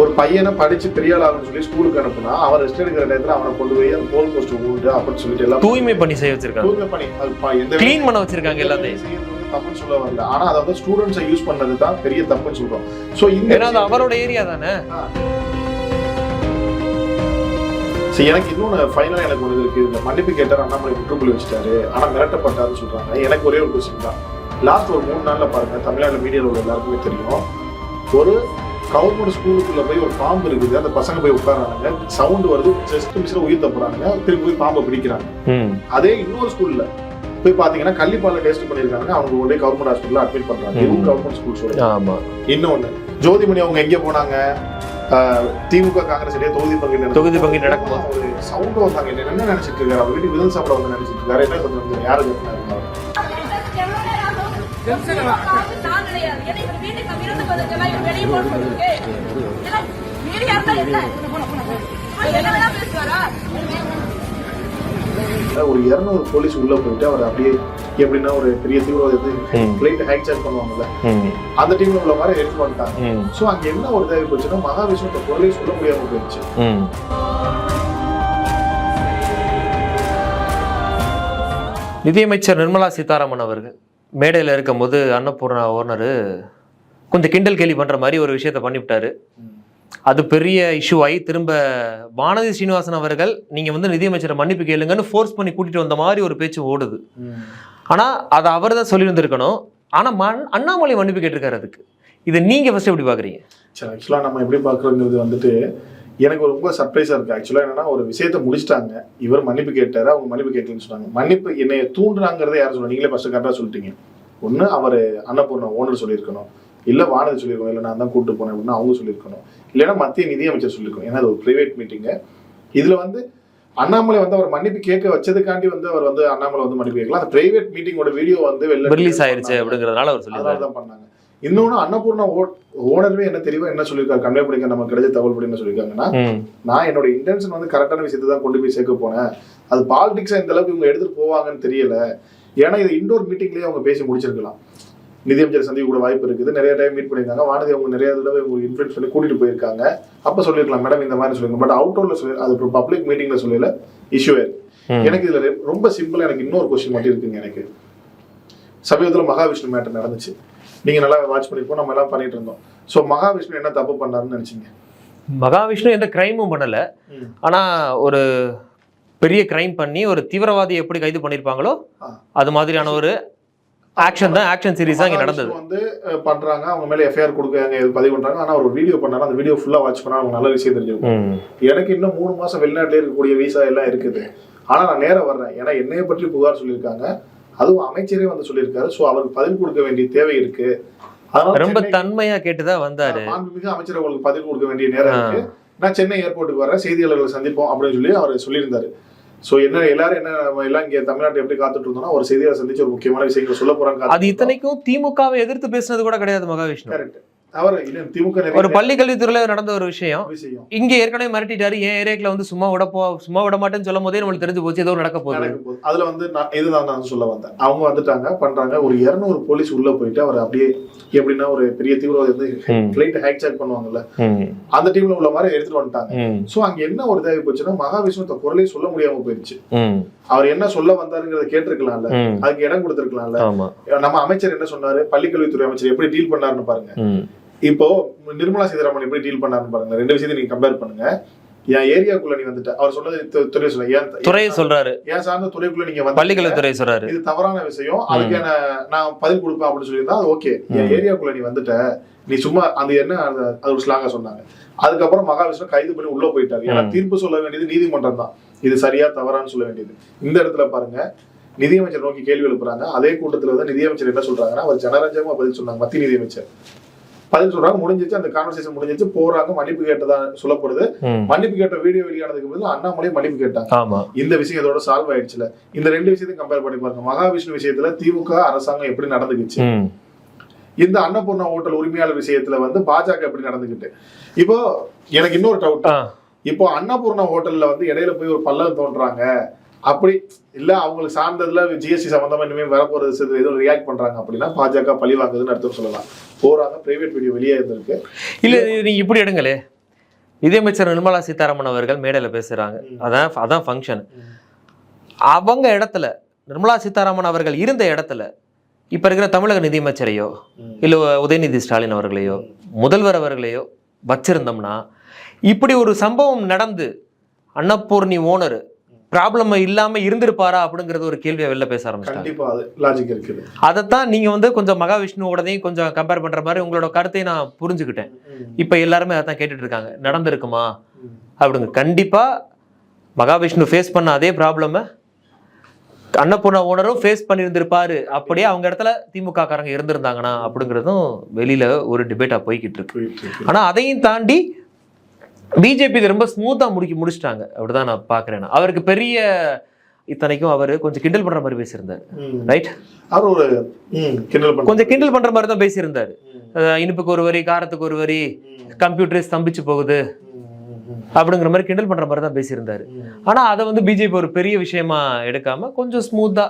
ஒரு பையனை படிச்சு பெரிய ஆள் ஆகணும்னு சொல்லி ஸ்கூலுக்கு அனுப்புனா அவன் ரெஸ்ட் எடுக்கிற நேரத்துல அவனை கொண்டு போய் அந்த கோல் போஸ்ட் ஊண்டு அப்படின்னு சொல்லிட்டு எல்லாம் தூய்மை பண்ணி செய்ய வச்சிருக்காங்க. தூய்மை பண்ணி அது எந்த க்ளீன் பண்ண வச்சிருக்காங்க எல்லாத்தையும். தப்புன்னு சொல்ல வரல. ஆனா அதை வந்து ஸ்டூடெண்ட்ஸை யூஸ் பண்ணது தான் பெரிய தப்புன்னு சொல்றோம். சோ இந்த அவரோட ஏரியா தானே? சரி எனக்கு இன்னொன்று ஃபைனலாக எனக்கு ஒரு இது இருக்கு. இந்த மன்னிப்பு கேட்டார் அண்ணாமலை முற்றுப்புள்ளி வச்சுட்டாரு. ஆனால் மிரட்டப்பட்டாருன்னு சொல்றாங்க. எனக்கு ஒரே ஒரு கொஸ்டின் தான். லாஸ்ட் ஒரு மூணு நாள்ல பாருங்க தமிழ்நாடு மீடியாவில் எல்லாருக்குமே தெரியும். ஒரு கவர்மெண்ட் ஸ்கூலுக்குள்ள போய் ஒரு பாம்பு இருக்குது. அந்த பசங்க போய் உட்காரானுங்க சவுண்ட் வருது. ஜஸ்ட் மிஸ்ல உயிர் தப்புறாங்க திரும்பி போய் பாம்பை பிடிக்கிறாங்க. அதே இன்னொரு ஸ்கூல்ல போய் பாத்தீங்கன்னா கள்ளிப்பால டெஸ்ட் பண்ணிருக்காங்க அவங்க உடனே கவர்மெண்ட் ஹாஸ்பிட்டல் அட்மிட் பண்றாங்க. இதுவும் கவர்மெண்ட் ஸ்கூல் ஆமா. இன்னொன்னு ஜோதிமணி அவங்க எங்க போனாங்க? திமுக காங்கிரஸ் இடையே தொகுதி நடந்தது. தொகுதி பங்கீடு நடக்கும்போது. ஒரு சவுண்ட் வந்தாங்க. என்ன நினைச்சிட்டு இருக்காரு? அவர் வீட்டுக்கு விருது சாப்பிட வந்து நினைச்சிட்டு இருக்காரு. என்ன கொஞ்சம் யாரு கேட்கிறாரு? நான் கிடையாது ஏன்னா இவர் வீட்டுக்கு விருந்து வந்ததெல்லாம் இவர் வெளியே போட சொல்லிருக்கு எல்லாம் மீடியா இருந்தா என்ன என்ன வேணா பேசுவாரா ஒரு இருநூறு போலீஸ் உள்ள போயிட்டு அவர் அப்படியே எப்படின்னா ஒரு பெரிய தீவிரவாதத்தை ம். பிளைட் ஹைஜாக் பண்ணுவாங்கல்ல? ம். அந்த டீம்ல உள்ள மாதிரி எடுத்து வந்துட்டாங்க ம். சோ அங்க என்ன ஒரு தேவை போச்சுன்னா மகாவிஷ்ணு பொருளே சொல்ல முடியாம போயிடுச்சு. நிதியமைச்சர் நிர்மலா சீதாராமன் அவர்கள். மேடையில் இருக்கும்போது அன்னபூர்ணா ஓனர் கொஞ்சம் கிண்டல் கேலி பண்ற மாதிரி ஒரு விஷயத்த பண்ணிவிட்டாரு. அது பெரிய இஷ்யூ ஆகி திரும்ப வானதி ஸ்ரீனிவாசன் அவர்கள் நீங்க வந்து நிதியமைச்சரை மன்னிப்பு கேளுங்கன்னு ஃபோர்ஸ் பண்ணி கூட்டிகிட்டு வந்த மாதிரி ஒரு பேச்சு ஓடுது. ஆனா அதை அவர் தான் சொல்லியிருந்திருக்கணும். ஆனா மண் அண்ணாமலை மன்னிப்பு கேட்டிருக்காரு அதுக்கு. இதை நீங்க ஃபஸ்ட்டு எப்படி பார்க்குறீங்க? சரி ஆக்சுவலா நம்ம எப்படி பார்க்குறோங்கிறது வந்துட்டு எனக்கு ரொம்ப சர்ப்ரைஸாக இருக்குது ஆக்சுவலாக என்னன்னா ஒரு விஷயத்தை முடிச்சிட்டாங்க. இவர் மன்னிப்பு கேட்டார் அவங்க மன்னிப்பு கேட்கலன்னு சொன்னாங்க. மன்னிப்பு என்னை தூண்டுறாங்கிறத யாரும் சொல்ல நீங்களே ஃபஸ்ட்டு கரெக்டாக சொல்லிட்டீங்க. ஒன்று அவர் அன்னபூர்ணா ஓனர் சொல்லியிருக்கணும். இல்லை வானதி சொல்லியிருக்கணும் இல்லை நான் தான் கூப்பிட்டு போனேன் அப்படின்னு அவங்க சொல்லியிருக்கணும். இல்லைன்னா மத்திய நிதியமைச்சர் சொல்லியிருக்கணும். ஏன்னா அது ஒரு ப்ரைவேட் மீட்டிங்கு இதில் வந்து அண்ணாமலை வந்து அவர் மன்னிப்பு கேட்க வச்சதுக்காண்டி வந்து அவர் வந்து அண்ணாமலை வந்து மன்னிப்பு கேட்கலாம் அந்த பிரைவேட் மீட்டிங்கோட வீடியோ வந்து வெளில ரிலீஸ் ஆயிருச்சு அப்படிங்கறதுனால அவர் சொல்லியிருக்காரு தான் பண்ணாங்க. இன்னொன்னு அன்னபூர்ணா ஓனருமே என்ன தெளிவா என்ன சொல்லியிருக்காரு? கன்வே படிக்க நமக்கு கிடைச்ச தகவல் படி என்ன சொல்லியிருக்காங்கன்னா நான் என்னோட இன்டென்ஷன் வந்து கரெக்டான விஷயத்தை தான் கொண்டு போய் சேர்க்க போனேன். அது பாலிடிக்ஸா இந்த அளவுக்கு இவங்க எடுத்துட்டு போவாங்கன்னு தெரியல. ஏன்னா இது இண்டோர் மீட்டிங்லயே அவங்க பேசி முடிச்சிருக்கலாம். நிதியமைச்சர் சந்திக்க கூட வாய்ப்பு இருக்குது. நிறைய டைம் மீட் பண்ணியிருக்காங்க. வானதி அவங்க நிறைய தடவை இவங்க இன்ஃபுளுன்ஸ் பண்ணி கூட்டிட்டு போயிருக்காங்க. அப்ப சொல்லிருக்கலாம் மேடம் இந்த மாதிரி சொல்லிருக்கோம் பட் அவுட்டோர்ல சொல்லி அது பப்ளிக் மீட்டிங்ல சொல்லல. இஷ்யூ. எனக்கு இதுல ரொம்ப சிம்பிளா எனக்கு இன்னொரு கொஸ்டின் மட்டும் இருக்குங்க எனக்கு. சமீபத்துல மகாவிஷ்ணு மேட்டர் நடந்துச்சு. நீங்க நல்லா வாட்ச் பண்ணிருப்போம் நம்ம எல்லாம் பண்ணிட்டு இருந்தோம். சோ மகாவிஷ்ணு என்ன தப்பு பண்ணாருன்னு நினைச்சீங்க? மகாவிஷ்ணு எந்த கிரைமும் பண்ணல. ஆனா ஒரு பெரிய கிரைம் பண்ணி ஒரு தீவிரவாதி எப்படி கைது பண்ணிருப்பாங்களோ ஆ. அது மாதிரியான ஒரு ஆக்ஷன் தான் ஆக்ஷன் சீரிஸ் தான் இங்க நடந்தது. வந்து பண்றாங்க. அவங்க மேல எஃப்ஐஆர் கொடுக்காங்க இது பதிவு பண்றாங்க. ஆனா அவர் ஒரு வீடியோ பண்ணாரு. அந்த வீடியோ ஃபுல்லா வாட்ச் பண்ணா அவங்க நல்ல விஷயம் தெரிஞ்சிருக்கும் ம். எனக்கு இன்னும் மூணு மாசம் வெளிநாட்டிலே இருக்கக்கூடிய விசா எல்லாம் இருக்குது. ஆனா நான் நேரா வர்றேன். ஏன்னா என்னைய பற்றி புகார் சொல்லியிருக்காங்க. அதுவும் அமைச்சரே வந்து சொல்லியிருக்காரு. சோ அவருக்கு பதில் கொடுக்க வேண்டிய தேவை இருக்கு. ரொம்ப தன்மையா கேட்டுதான் வந்தாரு. மாண்புமிகு அமைச்சர் அவங்களுக்கு பதில் கொடுக்க வேண்டிய நேரம் இருக்கு. நான் சென்னை ஏர்போர்ட்டுக்கு வரேன் செய்தியாளர்களை சந்திப்போம் அப்படின்னு சொல்லி அவர் சொல்லியிருந்தாரு. சோ என்ன எல்லாரும் என்ன எல்லாம் இங்க தமிழ்நாட்டை எப்படி காத்துட்டு இருந்தோம்னா ஒரு செய்தியாளர் சந்திச்சு ஒரு முக்கியமான விஷயங்களை சொல்ல போறாங்க அது இத்தனைக்கும் திமுகவை எதிர்த்து பேசுனது கூட கிடையாது மகாவிஷ்ணு. கரெக்ட் ஒரு பள்ளி கல்வித்துறையில நடந்த ஒரு விஷயம். இங்க ஏற்கனவே மிரட்டிட்டாரு. என் ஏரியாக்குல வந்து சும்மா விட போ சும்மா விட மாட்டேன்னு சொல்லும் போதே நம்மளுக்கு தெரிஞ்சு போச்சு. ஏதோ நடக்க போகுது. அதுல வந்து நான் இதுதான் நான் சொல்ல வந்தேன். அவங்க வந்துட்டாங்க பண்றாங்க. ஒரு 200 போலீஸ் உள்ள போயிட்டு அவர் அப்படியே எப்படின்னா ஒரு பெரிய தீவிரவாதி வந்து. பிளைட் ஹைஜாக் பண்ணுவாங்கல்ல. ம். அந்த டீம்ல உள்ள மாதிரி எடுத்துட்டு வந்துட்டாங்க. சோ அங்க என்ன ஒரு தேவை போச்சுன்னா மகாவிஷ்ணு குரலே சொல்ல முடியாம போயிடுச்சு. அவர் என்ன சொல்ல வந்தாருங்கிறத கேட்டிருக்கலாம்ல. அதுக்கு இடம் கொடுத்திருக்கலாம்ல. நம்ம அமைச்சர் என்ன சொன்னாரு? பள்ளிக்கல்வித்துறை அமைச்சர் எப்படி டீல் பண்ணாருன்னு பாருங்க. இப்போ நிர்மலா சீதாராமன் எப்படி டீல் பண்ணாருன்னு பாருங்க. ரெண்டு விஷயத்தையும் நீங்க கம்பேர் பண்ணுங்க. என் ஏரியாக்குள்ள நீ வந்துட்ட. அவர் சொன்னது துறை சொல்ல ஏன் துறையை சொல்றாரு. ஏன் சார்ந்த துறைக்குள்ள நீங்க வந்து பள்ளிக்கல்வித்துறை சொல்றாரு. இது தவறான விஷயம். அதுக்கான நான் பதில் கொடுப்பேன் அப்படின்னு சொல்லியிருந்தா அது ஓகே. என் ஏரியாக்குள்ள நீ வந்துட்ட. நீ சும்மா அந்த என்ன அது ஒரு ஸ்லாங்கா சொன்னாங்க. அதுக்கப்புறம் மகாவிஷ்ணு கைது பண்ணி உள்ள போயிட்டாரு. ஏன்னா தீர்ப்பு சொல்ல வேண்டியது நீதிமன்றம் தான். இது சரியா தவறான்னு சொல்ல வேண்டியது. இந்த இடத்துல பாருங்க. நிதியமைச்சர் நோக்கி கேள்வி எழுப்புறாங்க. அதே கூட்டத்துல வந்து நிதியமைச்சர் என்ன சொல்றாங்கன்னா அவர் ஜனரஞ்சமா பதில் சொன்னாங்க. மத்திய நிதியமைச்சர். பதில் சொல்றாங்க முடிஞ்சிச்சு அந்த கான்வர்சேஷன் முடிஞ்சிச்சு போறாங்க மன்னிப்பு கேட்டதா சொல்லப்படுது. மன்னிப்பு கேட்ட வீடியோ வெளியானதுக்கு பதில் அண்ணாமலை மன்னிப்பு கேட்டாங்க. இந்த விஷயம் இதோட சால்வ் ஆயிடுச்சுல. இந்த ரெண்டு விஷயத்தையும் கம்பேர் பண்ணி பாருங்க. மகாவிஷ்ணு விஷயத்துல திமுக அரசாங்கம் எப்படி நடந்துக்குச்சு. இந்த அன்னபூர்ணா ஹோட்டல் உரிமையாளர் விஷயத்துல வந்து பாஜக எப்படி நடந்துக்கிட்டு? இப்போ எனக்கு இன்னொரு டவுட். இப்போ அன்னபூர்ணா ஹோட்டல்ல வந்து இடையில போய் ஒரு பள்ளம் தோன்றாங்க. அப்படி இல்ல அவங்களுக்கு சார்ந்ததுல ஜிஎஸ்டி சம்பந்தமா இனிமே வரப்போறது சரி, ஏதோ ரியாக்ட் பண்றாங்க அப்படின்னா பாஜக பழி வாங்குதுன்னு அர்த்தம் சொல்லலாம். போறாங்க பிரைவேட் வீடியோ வெளியே இருந்திருக்கு இல்ல இது நீங்க இப்படி எடுங்களே. நிதியமைச்சர் நிர்மலா சீதாராமன் அவர்கள் மேடையில பேசுறாங்க. அதான் அதான் ஃபங்க்ஷன் அவங்க இடத்துல நிர்மலா சீதாராமன் அவர்கள் இருந்த இடத்துல இப்ப இருக்கிற தமிழக நிதியமைச்சரையோ. இல்ல உதயநிதி ஸ்டாலின் அவர்களையோ முதல்வர் அவர்களையோ வச்சிருந்தோம்னா இப்படி ஒரு சம்பவம் நடந்து அன்னபூர்ணி ஓனர் ப்ராப்ளம் இல்லாம இருந்திருப்பாரா அப்படிங்கறது ஒரு கேள்வியை வெளில பேச ஆரம்பிச்சிட்டாங்க. அதைத்தான் நீங்க வந்து கொஞ்சம் மகாவிஷ்ணுவோடதையும் கொஞ்சம் கம்பேர் பண்ற மாதிரி உங்களோட கருத்தை நான் புரிஞ்சுக்கிட்டேன். இப்ப எல்லாருமே அதான் கேட்டுட்டு இருக்காங்க நடந்திருக்குமா. அப்படிங்க கண்டிப்பா மகாவிஷ்ணு ஃபேஸ் பண்ண அதே ப்ராப்ளம அன்னபூர்ணா ஓனரும் ஃபேஸ் பண்ணியிருந்திருப்பாரு. அப்படியே அவங்க இடத்துல திமுக காரங்க இருந்திருந்தாங்கன்னா அப்படிங்கிறதும் வெளியில ஒரு டிபேட்டா போய்கிட்டு இருக்கு. ஆனா அதையும் தாண்டி பிஜேபி இதை ரொம்ப ஸ்மூத்தா முடிக்க முடிச்சிட்டாங்க. அப்படிதான் நான் பாக்குறேன் நான். அவருக்கு பெரிய இத்தனைக்கும் அவர் கொஞ்சம் கிண்டல் பண்ற மாதிரி பேசியிருந்தார். ரைட் அவர் ஒரு கிண்டல் கொஞ்சம் கிண்டல் பண்ற மாதிரி தான் பேசியிருந்தாரு. இனிப்புக்கு ஒரு வரி காரத்துக்கு ஒரு வரி கம்ப்யூட்டர் ஸ்தம்பிச்சு போகுது. அப்படிங்கிற மாதிரி கிண்டல் பண்ற மாதிரி தான் பேசியிருந்தாரு. ஆனா அதை வந்து பிஜேபி ஒரு பெரிய விஷயமா எடுக்காம கொஞ்சம் ஸ்மூத்தா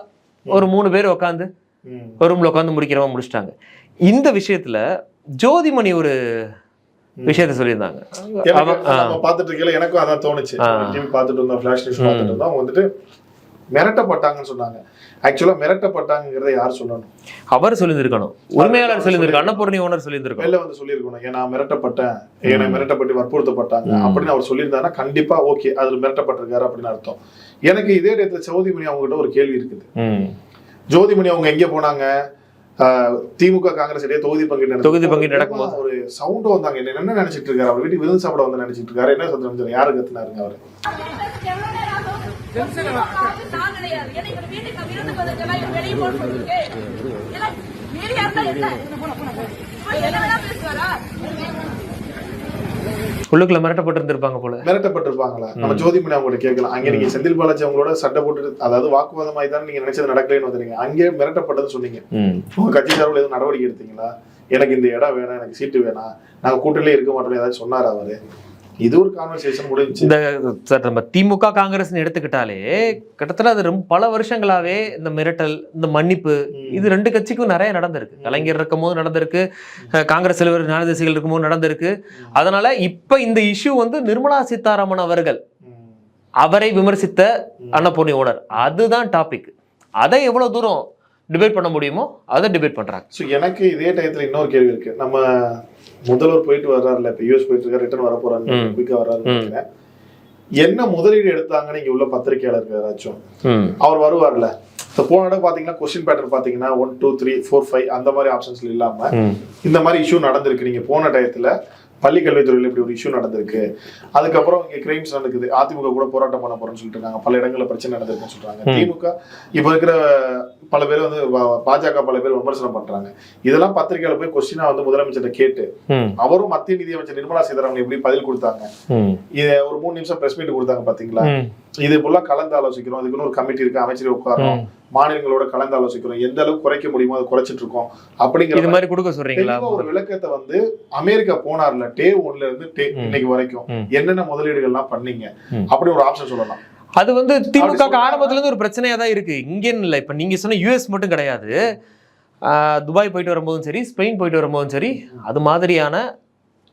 ஒரு மூணு பேர் உட்காந்து ரூம்ல உட்காந்து முடிக்கிறவங்க முடிச்சிட்டாங்க. இந்த விஷயத்துல ஜோதிமணி ஒரு விஷயத்த சொல்லியிருந்தாங்க. பார்த்துட்டு இருக்கையில எனக்கும் அதான் தோணுச்சு. டிவி பார்த்துட்டு இருந்தோம் ஃபிளாஷ் நியூஸ் பார்த்துட்டு இருந்தோம். அவங்க வந்துட்டு மிரட்டப்பட்டாங்கன்னு சொன்னாங்க. ஆக்சுவலா மிரட்டப்பட்டாங்கிறத யார் சொல்லணும்? அவர் சொல்லியிருந்திருக்கணும். உரிமையாளர் சொல்லியிருந்திருக்கணும் அன்னபூர்ணி ஓனர் சொல்லியிருந்திருக்கணும். வெளில வந்து சொல்லியிருக்கணும். ஏன் நான் மிரட்டப்பட்டேன் என்னை மிரட்டப்பட்டு வற்புறுத்தப்பட்டாங்க. அப்படின்னு அவர் சொல்லியிருந்தாருன்னா கண்டிப்பா ஓகே அதுல மிரட்டப்பட்டிருக்காரு அப்படின்னு அர்த்தம். எனக்கு இதே நேரத்துல சௌதிமணி அவங்க கிட்ட ஒரு கேள்வி இருக்குது. ம். ஜோதிமணி அவங்க எங்க போனாங்க? திமுக காங்கிரஸ் இடையே தொகுதி நடந்தது. தொகுதி பங்கீடு நடக்கும்போது. ஒரு சவுண்ட் வந்தாங்க. என்ன என்ன நினைச்சிட்டு இருக்காரு? அவர் வீட்டுக்கு விருந்து சாப்பிட வந்து நினைச்சிட்டு இருக்காரு. என்ன சத்தம் யாரு கத்துனாருங்க அவரு? எவ்வளவு உள்ளுக்குள்ள மிரட்டப்பட்டு இருந்திருப்பாங்க போல. மிரட்டப்பட்டிருப்பாங்களா? நம்ம ஜோதிமணி அவங்கள்ட்ட கேட்கலாம். அங்க நீங்க செந்தில் பாலாஜி அவங்களோட சண்டை போட்டு அதாவது வாக்குவாதம் ஆயிதான் நீங்க நினைச்சது நடக்கலைன்னு வந்துறீங்க அங்கே மிரட்டப்பட்டதுன்னு சொன்னீங்க. உங்க கட்சி சார்பில் எதுவும் நடவடிக்கை எடுத்தீங்களா? எனக்கு இந்த இடம் வேணாம் எனக்கு சீட்டு வேணாம். நாங்க கூட்டணியிலே இருக்க மாட்டோம் ஏதாச்சும் சொன்னாரா அவரு? இது ஒரு கான்வர்சேஷன் முடிஞ்சுச்சு இந்த சார் நம்ம திமுக காங்கிரஸ்னு எடுத்துக்கிட்டாலே கிட்டத்தட்ட அது ரொம்ப பல வருஷங்களாவே இந்த மிரட்டல் இந்த மன்னிப்பு இது ரெண்டு கட்சிக்கும் நிறைய நடந்திருக்கு. கலைஞர் இருக்கும் போது நடந்திருக்கு காங்கிரஸ் தலைவர் ஞானதேசிகள் இருக்கும்போது நடந்திருக்கு. அதனால இப்ப இந்த இஷ்யூ வந்து நிர்மலா சீதாராமன் அவர்கள். அவரை விமர்சித்த அன்னபூர்ணி ஓனர். அதுதான் டாபிக் அதை எவ்வளவு தூரம் டிபேட் பண்ண முடியுமோ அதை டிபேட் பண்றாங்க. ஸோ எனக்கு இதே டயத்துல இன்னொரு கேள்வி இருக்கு. நம்ம முதல்வர் போயிட்டு வர்றாருல இப்ப யூஎஸ் போயிட்டு இருக்காரு ரிட்டர்ன் வர போறாரு. குயிக்கா நினைக்கிறேன். என்ன முதலீடு எடுத்தாங்கன்னு இங்க உள்ள பத்திரிகையாளருக்கு யாராச்சும் அவர் வருவார்ல போன இடம் பாத்தீங்கன்னா கொஸ்டின் பேட்டர் பாத்தீங்கன்னா one two three four five அந்த மாதிரி ஆப்ஷன்ஸ்ல இல்லாம இந்த மாதிரி இஷ்யூ நடந்திருக்கு. நீங்க போன டயத்துல பள்ளி கல்வித்துறையில் இப்படி ஒரு இஷ்யூ நடந்திருக்கு. அதுக்கப்புறம் இங்க கிரைம்ஸ் நடக்குது. அதிமுக கூட போராட்டம் பண்ண போறேன்னு சொல்லிட்டு இருக்காங்க. பல இடங்கள்ல பிரச்சனை நடந்திருக்குன்னு சொல்றாங்க. திமுக இப்ப இருக்கிற பல பேர் வந்து பாஜக பல பேர் விமர்சனம் பண்றாங்க. இதெல்லாம் பத்திரிகையில போய் கொஸ்டினா வந்து முதலமைச்சர்ட்ட கேட்டு அவரும் மத்திய நிதியமைச்சர் நிர்மலா சீதாராமன் எப்படி பதில் கொடுத்தாங்க? இத ஒரு மூணு நிமிஷம் பிரஸ் மீட் கொடுத்தாங்க பாத்தீங்களா? இது போல கலந்து ஆலோசிக்கிறோம். இதுக்குன்னு ஒரு கமிட்டி இருக்கு. அமைச்சர் உட்காரோம். மாநிலங்களோட கலந்து ஆலோசிக்கிறோம் எந்த அளவுக்கு குறைக்க முடியுமோ அதை குறைச்சிட்டு இருக்கோம் அப்படிங்கிற இது மாதிரி கொடுக்க சொல்றீங்களா ஒரு விளக்கத்தை வந்து அமெரிக்கா போனார்ல டே ஒன்ல இருந்து டே. இன்னைக்கு வரைக்கும். என்னென்ன முதலீடுகள்லாம் பண்ணீங்க. அப்படி ஒரு ஆப்ஷன் சொல்லலாம் அது வந்து திமுக. ஆரம்பத்துல இருந்து ஒரு பிரச்சனையா தான் இருக்கு இங்கேன்னு இல்லை இப்ப நீங்க சொன்ன யூஎஸ் மட்டும் கிடையாது துபாய் போயிட்டு வரும்போதும் சரி ஸ்பெயின் போயிட்டு வரும்போதும் சரி அது மாதிரியான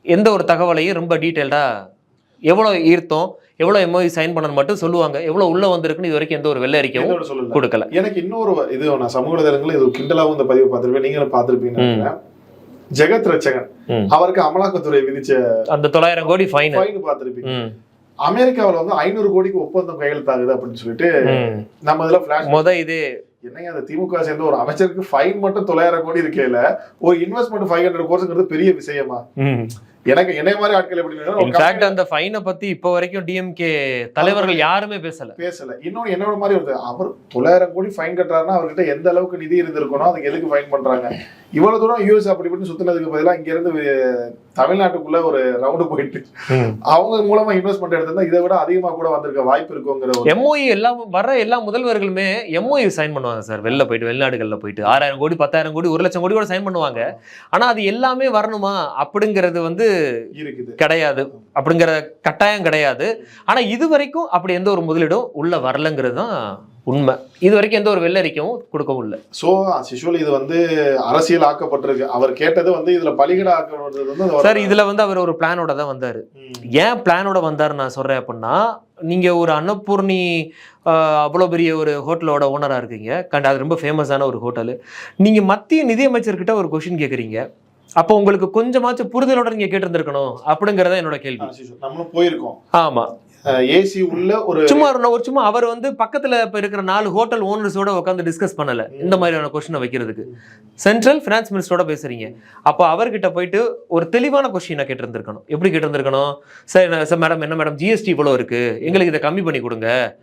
எந்த ஒரு தகவலையும் ரொம்ப டீட்டெயில்டா எவ்வளவு ஈர்த்தோம் எவ்வளவு எம்ஓஇ சைன் பண்ணணும் மட்டும் சொல்லுவாங்க. எவ்வளவு உள்ள வந்திருக்குன்னு இது வரைக்கும் எந்த ஒரு வெள்ளை அறிக்கையும் கொடுக்கல. எனக்கு இன்னொரு இது நான் சமூக வலைதளங்களில் இது கிண்டலாவும் இந்த பதிவு பார்த்திருப்பேன். நீங்களும். நினைக்கிறேன். ஜெகத் ரச்சகன். அவருக்கு அமலாக்கத்துறை விதிச்ச அந்த தொள்ளாயிரம் கோடி ஃபைன் ஃபைன் பார்த்திருப்பீங்க. அமெரிக்காவுல வந்து ஐநூறு கோடிக்கு ஒப்பந்தம் கையெழுத்தாகுது அப்படின்னு சொல்லிட்டு நம்ம இதுல முத இது என்னங்க அந்த திமுக சேர்ந்த ஒரு அமைச்சருக்கு ஃபைன் மட்டும் தொள்ளாயிரம் கோடி இருக்கையில ஒரு இன்வெஸ்ட்மெண்ட் ஃபைவ் ஹண்ட்ரட் கோர்ஸ்ங்கிறது பெரிய விஷயமா? எனக்கு என்னை மாதிரி ஆட்கள் எப்படி அந்த ஃபைனை பத்தி இப்போ வரைக்கும் டிஎம்கே தலைவர்கள் யாருமே பேசல. பேசல. இன்னொன்னு என்னோட மாதிரி வருது அவர் தொள்ளாயிரம் கோடி ஃபைன் கட்டுறாருன்னா அவர்கிட்ட எந்த அளவுக்கு நிதி இருந்திருக்கணும் அதுக்கு எதுக்கு ஃபைன் பண்றாங்க? இவ்வளவு தூரம் யூஎஸ் அப்படி இப்படி சுத்தினதுக்கு பதிலா இங்க இருந்து வே- தமிழ்நாட்டுக்குள்ள ஒரு ரவுண்டு போயிட்டு அவங்க மூலமா இன்வெஸ்ட்மெண்ட் எடுத்திருந்தா இதை விட அதிகமா கூட வந்திருக்க வாய்ப்பு இருக்குங்கிற எம்ஓஇ எல்லாம் வர எல்லா முதல்வர்களுமே எம்ஓஇ சைன் பண்ணுவாங்க சார் வெளில போயிட்டு வெளிநாடுகள்ல போயிட்டு. ஆறாயிரம் கோடி பத்தாயிரம் கோடி ஒரு லட்சம் கோடி கூட சைன் பண்ணுவாங்க. ஆனா அது எல்லாமே வரணுமா? அப்படிங்கிறது வந்து இருக்குது. கிடையாது. அப்படிங்கிற கட்டாயம் கிடையாது. ஆனா இது வரைக்கும் அப்படி எந்த ஒரு முதலீடும் உள்ள வரலங்கிறது தான் உண்மை. இது வரைக்கும் எந்த ஒரு வெள்ளரிக்கவும் கொடுக்கவும் இல்லை. சோ சிசுவல் இது வந்து அரசியல் ஆக்கப்பட்டிருக்கு. அவர் கேட்டது வந்து இதுல பலிகடை வந்து அது சார் இதுல வந்து அவர் ஒரு பிளானோட தான் வந்தாரு. ஏன் பிளானோட வந்தாரு நான் சொல்றேன் அப்படின்னா நீங்க ஒரு அன்னபூர்ணி அவ்வளோ பெரிய ஒரு ஹோட்டலோட ஓனரா இருக்கீங்க. கண்ட அது ரொம்ப ஃபேமஸான ஒரு ஹோட்டல் நீங்க மத்திய நிதியமைச்சர்கிட்ட ஒரு கொஷின் கேக்குறீங்க. அப்போ உங்களுக்கு கொஞ்சமாச்சும் புரிதலோட நீங்க கேட்டிருந்திருக்கணும் அப்படிங்கறத என்னோட கேள்வி. நம்மளும் போயிருக்கோம். ஆமா. ஏசி உள்ள ஒரு சும்மா ஒரு ஒரு சும்மா அவர் வந்து பக்கத்துல இப்ப இருக்கிற நாலு ஹோட்டல் ஓனர்ஸோட உட்காந்து டிஸ்கஸ் பண்ணல. இந்த மாதிரியான கொஸ்டினை வைக்கிறதுக்கு. சென்ட்ரல் ஃபினான்ஸ் மினிஸ்டரோட பேசுறீங்க. அப்போ அவர்கிட்ட போயிட்டு ஒரு தெளிவான கொஸ்டினை கேட்டிருந்திருக்கணும். எப்படி கேட்டிருந்திருக்கணும்? சார் என்ன- சார் மேடம் என்ன மேடம் ஜிஎஸ்டி இவ்வளோ இருக்கு. எங்களுக்கு இதை கம்மி பண்ணி கொடுங்க.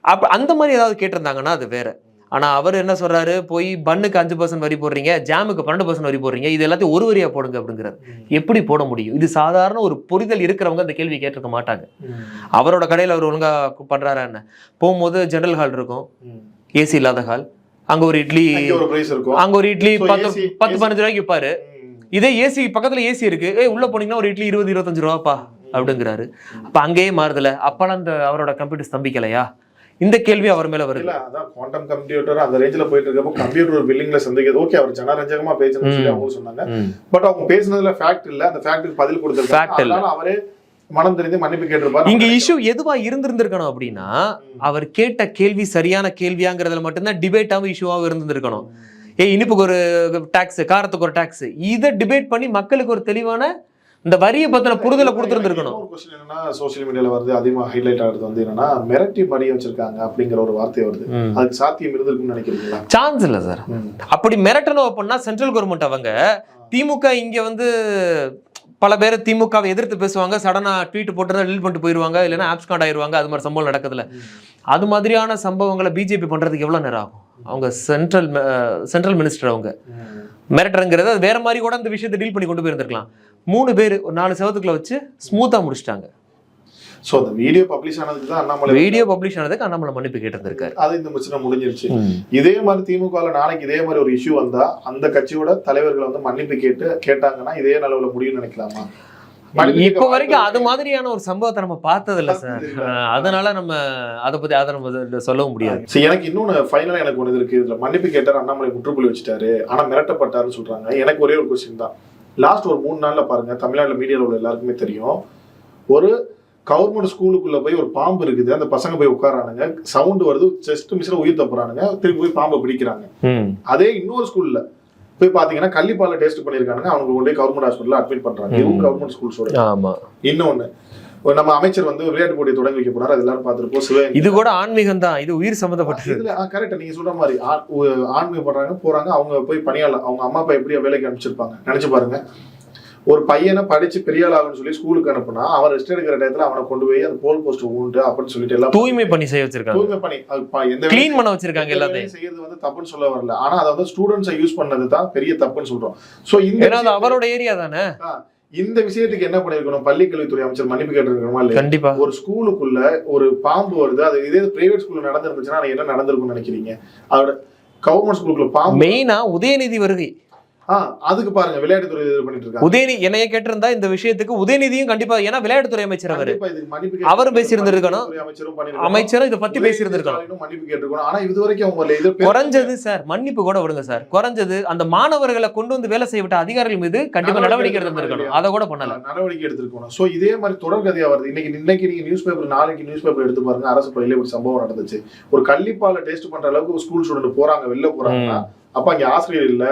அப்ப அந்த மாதிரி ஏதாவது கேட்டிருந்தாங்கன்னா அது வேற. ஆனா அவர் என்ன சொல்றாரு? போய் பன்னுக்கு அஞ்சு பர்சன்ட் வரி போடுறீங்க ஜாமுக்கு பன்னெண்டு பர்சன்ட் வரி போடுறீங்க இது எல்லாத்தையும் ஒரு வரியா போடுங்க அப்படிங்கிறாரு. எப்படி போட முடியும்? இது சாதாரண ஒரு புரிதல் இருக்கிறவங்க அந்த கேள்வி கேட்டிருக்க மாட்டாங்க. அவரோட கடையில் அவர் ஒழுங்கா பண்றாரா என்ன? போகும்போது ஜெனரல் ஹால் இருக்கும். ஏசி இல்லாத ஹால் அங்க ஒரு இட்லி அங்க ஒரு பிரைஸ் இருக்கும். அங்க ஒரு இட்லி பத்து பத்து பதினஞ்சு ரூபாய்க்கு விற்பாரு. இதே ஏசி பக்கத்துல ஏசி இருக்கு. ஏய் உள்ள போனீங்கன்னா ஒரு இட்லி இருபது இருபத்தஞ்சு ரூபாப்பா அப்படிங்கிறாரு. அப்ப அங்கேயே மாறுதுல அப்பெல்லாம் அந்த அவரோட கம்ப்யூட்டர் ஸ்தம்பிக்கலையா? இந்த கேள்வி அவர் மேல வருது. இல்ல அதான் குவாண்டம் கம்ப்யூட்டர் அந்த ரேஞ்சில போயிட்டு இருக்கப்போ கம்ப்யூட்டர் பில்லிங்ல சந்திக்கிறது. ஓகே அவர் ஜனரஞ்சகமா பேசுன்னு சொல்லி. அவங்க சொன்னாங்க. பட் அவங்க பேசுனதுல ஃபேக்ட் இல்ல. அந்த ஃபேக்ட்டுக்கு பதில் கொடுத்திருக்காங்க. அவரே மனம் தெரிந்து மன்னிப்பு கேட்டிருப்பாரு. இங்க இஷ்யூ எதுவா இருந்திருந்திருக்கணும் அப்படின்னா அவர் கேட்ட கேள்வி சரியான கேள்வியாங்கிறதுல மட்டும்தான் டிபேட்டாவும் இஷ்யூவாகவும் இருந்திருக்கணும் ஏய் இனிப்புக்கு ஒரு டாக்ஸ் காரத்துக்கு ஒரு டாக்ஸ் இதை டிபேட் பண்ணி மக்களுக்கு ஒரு தெளிவான இந்த வரியை பத்தின புரிதலை கொடுத்துருந்துருக்கணும். ஒரு கொஸ்டின் என்னன்னா சோசியல் மீடியால வருது அதிகமா ஹைலைட் ஆகுறது வந்து என்னன்னா மிரட்டி மறிய வச்சிருக்காங்க அப்படிங்கிற ஒரு வார்த்தை வருது. அதுக்கு சாத்தியம் இருந்திருக்குன்னு நினைக்கிறீங்களா? சான்ஸ் இல்ல சார் அப்படி மிரட்டணும் அப்படின்னா சென்ட்ரல் கவர்மெண்ட் அவங்க திமுக இங்க வந்து பல பேர் திமுகவை எதிர்த்து பேசுவாங்க சடனா ட்வீட் போட்டு டெலிட் பண்ணிட்டு போயிருவாங்க இல்லைன்னா ஆப்ஸ்காண்ட் ஆயிருவாங்க அது மாதிரி சம்பவம் நடக்குதுல. அது மாதிரியான சம்பவங்களை பிஜேபி பண்றதுக்கு எவ்வளவு நேரம் ஆகும்? அவங்க சென்ட்ரல் சென்ட்ரல் மினிஸ்டர் அவங்க. மிரட்டுறங்கிறது அது வேற மாதிரி கூட அந்த விஷயத்தை டீல் பண்ணி கொண்டு போயிருந்திருக்கலாம். மூணு பேர் ஒரு நாலு செவத்துக்குள்ள வச்சு ஸ்மூத்தா முடிச்சிட்டாங்க. சோ அந்த வீடியோ பப்ளிஷ் ஆனதுக்கு தான் அண்ணாமலை வீடியோ பப்ளிஷ் ஆனதுக்கு அண்ணாமலை மன்னிப்பு கேட்டிருந்திருக்காரு. அது இந்த பிரச்சனை முடிஞ்சிருச்சு. இதே மாதிரி திமுக நாளைக்கு இதே மாதிரி ஒரு இஷ்யூ வந்தா அந்த கட்சியோட தலைவர்கள் வந்து மன்னிப்பு கேட்டு கேட்டாங்கன்னா இதே நிலவுல முடியும்னு நினைக்கலாமா? இப்ப வரைக்கும் அது மாதிரியான ஒரு சம்பவத்தை நம்ம பார்த்தது இல்ல சார். அதனால நம்ம அதை பத்தி அதை நம்ம சொல்லவும் முடியாது. சரி எனக்கு இன்னொன்னு ஃபைனலா எனக்கு ஒண்ணு இருக்கு. இதுல மன்னிப்பு கேட்டார் அண்ணாமலை முற்றுப்புள்ளி வச்சுட்டாரு. ஆனா மிரட்டப்பட்டாருன்னு சொல்றாங்க. எனக்கு ஒரே ஒரு கொஸ்டின் தான். லாஸ்ட் ஒரு மூணு நாள்ல பாருங்க தமிழ்நாட்டுல மீடியால உள்ள எல்லாருக்குமே தெரியும். ஒரு கவர்மெண்ட் ஸ்கூலுக்குள்ள போய் ஒரு பாம்பு இருக்குது. அந்த பசங்க போய் உட்காரானுங்க சவுண்ட் வருது ஜஸ்ட் மிஸ்ல உயிர் தப்புறானுங்க. திருப்பி போய் பாம்பை பிடிக்கிறாங்க. அதே இன்னொரு ஸ்கூல்ல போய் பாத்தீங்கன்னா கள்ளிப்பால டெஸ்ட் பண்ணிருக்காங்க அவங்க கொண்டு கவர்மெண்ட் ஹாஸ்பிட்டல் அட்மிட் பண்றாங்க. இதுவும் கவர்மெண்ட் ஸ்கூல்ஸோட இன்னொன்னு நம்ம அமைச்சர் வந்து விளையாட்டு போட்டி தொடங்கி வைக்க போனார் அது எல்லாரும் பார்த்திருப்போம். சிவகங்கை இது கூட ஆன்மீகம் தான். இது உயிர் சம்பந்தப்பட்டது. இதுல கரெக்ட் நீங்க சொல்ற மாதிரி ஆன்மீகம் பண்றாங்க போறாங்க. அவங்க போய் பணியாளர் அவங்க அம்மா அப்பா எப்படி வேலைக்கு அனுப்பிச்சிருப்பாங்க. நினைச்சு பாருங்க. ஒரு பையனை படிச்சு பெரிய ஆள் ஆகும்னு சொல்லி ஸ்கூலுக்கு அனுப்புனா அவன் ரெஸ்ட் எடுக்கிற டயத்துல அவனை கொண்டு போய் அந்த போல் போஸ்ட் ஊண்டு அப்படின்னு சொல்லிட்டு எல்லாம் தூய்மை பண்ணி செய்ய வச்சிருக்காங்க. தூய்மை பண்ணி எந்த கிளீன் பண்ண வச்சிருக்காங்க எல்லாத்தையும். செய்யறது வந்து தப்புன்னு சொல்ல வரல. ஆனா அதை வந்து ஸ்டூடெண்ட்ஸை யூஸ் பண்ணது தான் பெரிய தப்புன்னு சொல்றோம். சோ இந்த அவரோட ஏரியா தானே? இந்த விஷயத்துக்கு என்ன பண்ணிருக்கணும்? பள்ளி கல்வித்துறை அமைச்சர் மன்னிப்பு கேட்டிருக்கணுமா இல்லையா? கண்டிப்பா. ஒரு ஸ்கூலுக்குள்ள ஒரு பாம்பு வருது. அது இதே பிரைவேட் ஸ்கூல்ல நடந்திருந்துச்சுன்னா என்ன நடந்திருக்கும்னு நினைக்கிறீங்க? அதோட கவர்மெண்ட் ஸ்கூலுக்குள்ள பாம்பு மெயினா உதயநிதி வருகை. அதுக்கு பாருங்க விளையாட்டுத்துறை இது பண்ணிட்டு இருக்காங்க. உதயநிதி என்னைய கேட்டிருந்தா இந்த விஷயத்துக்கு உதயநிதியும் கண்டிப்பா ஏன்னா விளையாட்டுத்துறை அமைச்சர் அவரு. அவரும் பேசியிருந்திருக்கணும். அமைச்சரும் இதை பத்தி பேசியிருந்திருக்கணும். மன்னிப்பு கேட்டிருக்கணும். ஆனா இது வரைக்கும் அவங்க இது குறைஞ்சது சார் மன்னிப்பு கூட விடுங்க சார். குறைஞ்சது அந்த மாணவர்களை கொண்டு வந்து வேலை செய்ய விட்ட அதிகாரிகள் மீது கண்டிப்பா நடவடிக்கை எடுத்திருக்கணும். அதை கூட பண்ணல. நடவடிக்கை எடுத்திருக்கணும் சோ இதே மாதிரி தொடர் கதையா வருது. இன்னைக்கு இன்னைக்கு நீங்க நியூஸ் பேப்பர் நாளைக்கு நியூஸ் பேப்பர் எடுத்து பாருங்க. அரசு பள்ளியில ஒரு சம்பவம் நடந்துச்சு. ஒரு கள்ளிப்பால டேஸ்ட் பண்ற அளவுக்கு ஒரு ஸ்கூல் ஸ்டூடெண்ட் போறாங்க வெளில போறாங்கன்னா அப்ப அங்க ஆசிரியர் இல்ல.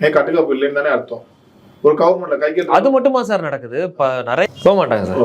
ஏன் கட்டுக்காப்பு இல்லைன்னு தானே அர்த்தம். ஒரு கவர்மெண்ட்ல கைக்கு அது மட்டுமா சார் நடக்குது? நிறைய போக மாட்டாங்க சார்.